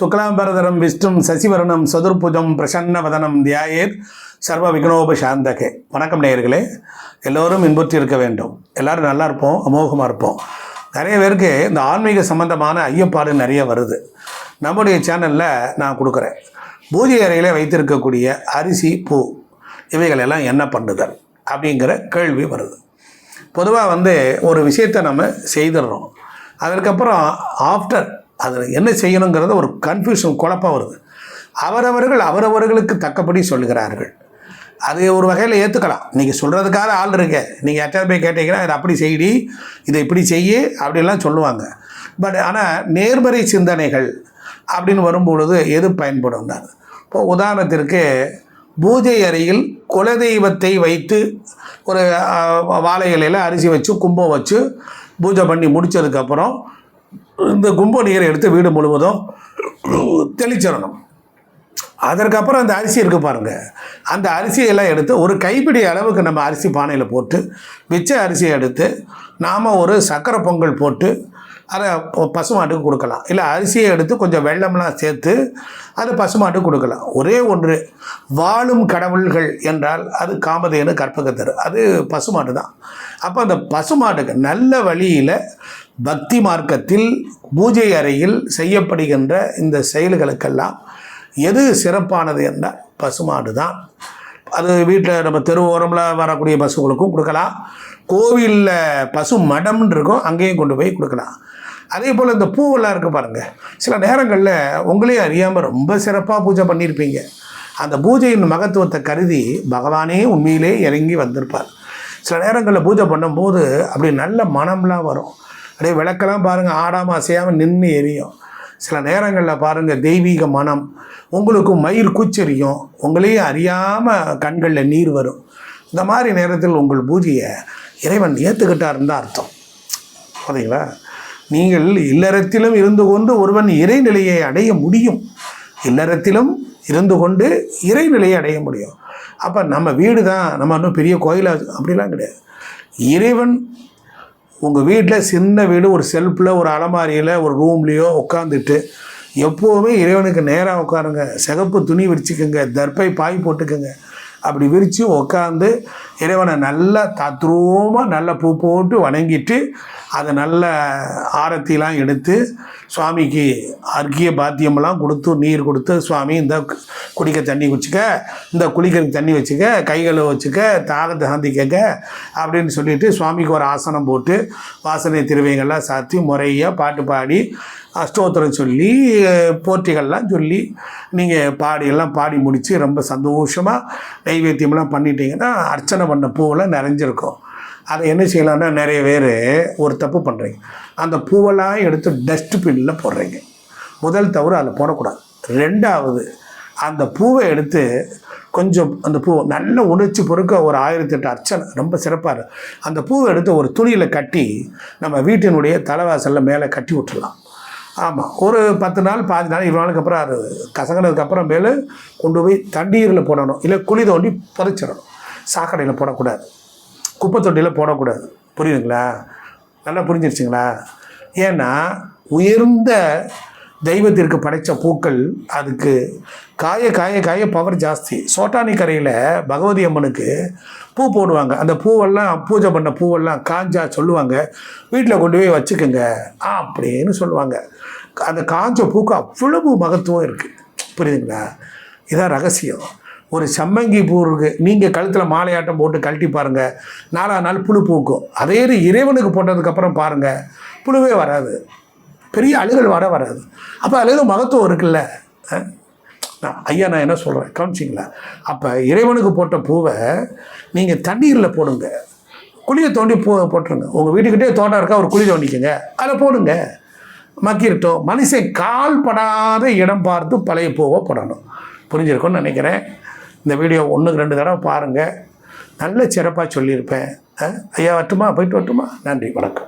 சுக்லாம்பரதரம் விஷ்ணும் சசிவரணம் சதுர்புஜம் பிரசன்ன வதனம் தியாயர் சர்வ விக்னோபசாந்தகே வணக்கம் நேயர்களே. எல்லோரும் இன்புற்றி இருக்க வேண்டும். எல்லோரும் நல்லா இருப்போம் அமோகமாக இருப்போம். நிறைய பேருக்கு இந்த ஆன்மீக சம்பந்தமான ஐயப்பாடு நிறைய வருது. நம்முடைய சேனலில் நான் கொடுக்குறேன். பூஜை அறையில் வைத்திருக்கக்கூடிய அரிசி பூ இவைகள் எல்லாம் என்ன பண்ணுதல் அப்படிங்கிற கேள்வி வருது. பொதுவாக வந்து ஒரு விஷயத்தை நம்ம செய்துடுறோம். அதற்கப்புறம் ஆஃப்டர் அதில் என்ன செய்யணுங்கிறது ஒரு கன்ஃபியூஷன் குழப்பம் வருது. அவரவர்கள் அவரவர்களுக்கு தக்கபடி சொல்லுகிறார்கள். அது ஒரு வகையில் ஏற்றுக்கலாம் நீங்கள் சொல்கிறதுக்காக ஆள் இருக்க. நீங்கள் யார்ட்டாவது போய் கேட்டீங்கன்னா இதை அப்படி செய்டி இதை இப்படி செய்ய அப்படிலாம் சொல்லுவாங்க. பட் ஆனால் நேர்மறை சிந்தனைகள் அப்படின்னு வரும்பொழுது எது பயன்படும் இப்போ உதாரணத்திற்கு பூஜை அறையில் குலதெய்வத்தை வைத்து ஒரு வாழை இலையில் அரிசி வச்சு கும்பம் வச்சு பூஜை பண்ணி முடித்ததுக்கப்புறம் இந்த கும்ப நீரை எடுத்து வீடு முழுவதும் தெளிச்சிடணும். அதற்கப்புறம் அந்த அரிசி இருக்குது பாருங்கள் அந்த அரிசியெல்லாம் எடுத்து ஒரு கைப்பிடி அளவுக்கு நம்ம அரிசி பானையில் போட்டு மிச்ச அரிசியை எடுத்து நாம் ஒரு சக்கரை பொங்கல் போட்டு அதை பசுமாட்டுக்கு கொடுக்கலாம். இல்லை அரிசியை எடுத்து கொஞ்சம் வெள்ளம்லாம் சேர்த்து அது பசுமாட்டுக்கு கொடுக்கலாம். ஒரே ஒன்று வாழும் கடவுள்கள் என்றால் அது காமதேனு கற்பகத்தர். அது பசுமாட்டு தான். அப்போ அந்த பசுமாட்டுக்கு நல்ல வழியில் பக்தி மார்க்கத்தில் பூஜை அறையில் செய்யப்படுகின்ற இந்த செயல்களுக்கெல்லாம் எது சிறப்பானது என்றால் பசுமாடு தான் அது வீட்டில் நம்ம தெரு ஓரமில் வரக்கூடிய பசுகளுக்கும் கொடுக்கலாம். கோவிலில் பசு மடம்னு இருக்கும் அங்கேயும் கொண்டு போய் கொடுக்கலாம். அதே போல் இந்த பூவெல்லாம் இருக்குது பாருங்கள் சில நேரங்களில் உங்களே அறியாமல் ரொம்ப சிறப்பாக பூஜை பண்ணியிருப்பீங்க அந்த பூஜையின் மகத்துவத்தை கருதி பகவானே உண்மையிலே இறங்கி வந்திருப்பார். சில நேரங்களில் பூஜை பண்ணும்போது அப்படி நல்ல மனம்லாம் வரும். அப்படியே விளக்கெல்லாம் பாருங்கள் ஆடாமல் அசையாமல் நின்று எரியும். சில நேரங்களில் பாருங்கள் தெய்வீக மனம். உங்களுக்கு மயிர் கூச்சரியும். உங்களையே அறியாமல் கண்களில் நீர் வரும். இந்த மாதிரி நேரத்தில் உங்கள் பூஜையை இறைவன் ஏற்றுக்கிட்டாருன்னு தான் அர்த்தம். பார்த்தீங்களா நீங்கள் இல்லறத்திலும் இருந்து கொண்டு ஒருவன் இறைநிலையை அடைய முடியும். இல்லறத்திலும் இருந்து கொண்டு இறைநிலையை அடைய முடியும். அப்போ நம்ம வீடு தான் நம்ம இன்னும் பெரிய கோயிலாக அப்படிலாம் கிடையாது. இறைவன் உங்கள் வீட்டில் சின்ன வீடு ஒரு செல்ஃபில் ஒரு அலமாரியில் ஒரு ரூம்லேயோ உட்காந்துட்டு எப்போவுமே இறைவனுக்கு நேராக உட்காருங்க சிகப்பு துணி விரிச்சுக்கோங்க. தர்பை பாய் போட்டுக்கோங்க. அப்படி விரித்து உட்காந்து இறைவனை நல்லா தத்ரூபமாக நல்ல பூ போட்டு வணங்கிட்டு அதை நல்ல ஆரத்திலாம் எடுத்து சுவாமிக்கு அர்க்கிய பாத்தியமெல்லாம் கொடுத்து நீர் கொடுத்து சுவாமி இந்த குடிக்க தண்ணி குடிச்சிக்க இந்த குளிக்கிறதுக்கு தண்ணி வச்சுக்க கைகளை வச்சுக்க தாகத்தை கேட்க அப்படின்னு சொல்லிட்டு சுவாமிக்கு ஒரு ஆசனம் போட்டு வாசனை திருவைகள்லாம் சாத்தி முறையாக பாட்டு பாடி அஷ்டோத்திரம் சொல்லி போற்றிகள்லாம் சொல்லி நீங்கள் பாடியெல்லாம் பாடி முடித்து ரொம்ப சந்தோஷமாக நைவேத்தியம்லாம் பண்ணிட்டீங்கன்னா அர்ச்சனை பண்ண பூவெல்லாம் நிறைஞ்சிருக்கும். அதை என்ன செய்யலான்னா நிறைய பேர் ஒரு தப்பு பண்ணுறீங்க அந்த பூவெல்லாம் எடுத்து டஸ்ட்பின்னில் போடுறீங்க. முதல் தவறு அதில் போடக்கூடாது. ரெண்டாவது அந்த பூவை எடுத்து கொஞ்சம் அந்த பூ நல்ல உணர்ச்சி பொறுக்க ஒரு ஆயிரத்தி எட்டு அர்ச்சனை ரொம்ப சிறப்பாக இருக்கும். அந்த பூவை எடுத்து ஒரு துணியில் கட்டி நம்ம வீட்டினுடைய தலைவாசலில் மேலே கட்டி விட்டுடலாம். ஆமாம் ஒரு பத்து நாள் பாஞ்சு நாள் இருபது நாளுக்கு அப்புறம் அது கசங்கினதுக்கு அப்புறம் மேலே கொண்டு போய் தண்ணீரில் போடணும். இல்லை குழி தோண்டி புதைச்சிடணும். சாக்கடையில் போடக்கூடாது. குப்பை தொட்டியில் போடக்கூடாது. புரியுதுங்களா? நல்லா புரிஞ்சிருச்சுங்களா? ஏன்னா உயர்ந்த தெய்வத்திற்கு படைத்த பூக்கள் அதுக்கு காய காய காய பவர் ஜாஸ்தி. சோட்டானி கரையில் பகவதி அம்மனுக்கு பூ போடுவாங்க. அந்த பூவெல்லாம் பூஜை பண்ண பூவெல்லாம் காஞ்சா சொல்லுவாங்க. வீட்டில் கொண்டு போய் வச்சுக்கோங்க அப்படின்னு சொல்லுவாங்க. அந்த காஞ்ச பூக்கு அவ்வளவு மகத்துவம் இருக்குது புரியுதுங்களா? இதான் ரகசியம். ஒரு சம்மங்கி பூ இருக்குது நீங்கள் கழுத்தில் மாலையாட்டம் போட்டு கழட்டி பாருங்கள் நாலா நாள் புழு பூக்கும். அதே இது இறைவனுக்கு போட்டதுக்கப்புறம் பாருங்கள் புழுவே வராது. பெரிய அழுகல் வர வராது. அப்போ அதில் ஏதோ மகத்துவம் இருக்குல்ல? நான் ஐயா நான் என்ன சொல்கிறேன் கவனிச்சிங்களா? அப்போ இறைவனுக்கு போட்ட பூவை நீங்கள் தண்ணீரில் போடுங்க. குழியை தோண்டி பூ போட்டுருங்க. உங்கள் வீட்டுக்கிட்டே தோட்டம் இருக்கா ஒரு குழி தோண்டிக்கோங்க. அதில் போடுங்க. மக்கிரட்டும். மனுஷன் கால் படாத இடம் பார்த்து பழைய பூவை போடணும். புரிஞ்சிருக்கும்னு நினைக்கிறேன். இந்த வீடியோ ஒன்றுக்கு ரெண்டு தடவை பாருங்கள் நல்ல சிறப்பாக சொல்லியிருப்பேன். ஐயா வட்டுமா போயிட்டு வரட்டுமா? நன்றி வணக்கம்.